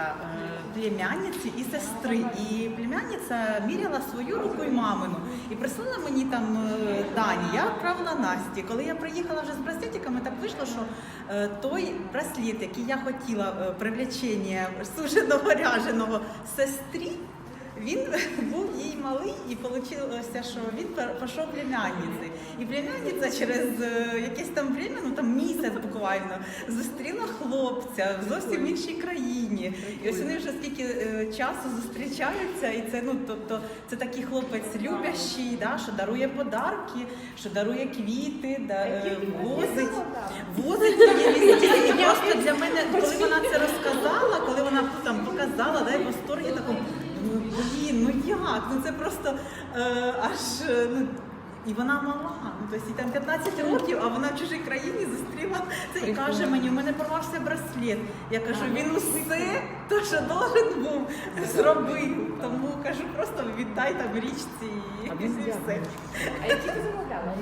Е, племянниці і сестри. І племянниця міряла свою руку і мамину. І прислала мені там е, дані. Я відправила Насті. Коли я приїхала вже з браслетиками, так вийшло, що е, той браслет, який я хотіла привлечення суженого ряженого сестрі. Він був їй малий, і вийшло, що він пішов племянниці. І племянниця через е, якесь там время, ну там місяць буквально, зустріла хлопця в зовсім іншій країні. І ось вони вже скільки е, часу зустрічаються, і це ну тобто це такий хлопець любящий, да, що дарує подарки, що дарує квіти, да, е, возить. Возить її просто для мене, коли вона це розказала, коли вона там показала, да, в восторгі такому. Ну блін, ну як? Ну це просто е, аж е, ну. І вона мала, ну тобто їй там 15 років, а вона в чужій країні зустріла це і каже мені, у мене порвався браслет. Я кажу, він усе, то що должен був, зробив. Тому кажу, просто віддай там річці і, і все. А які ти замовляла?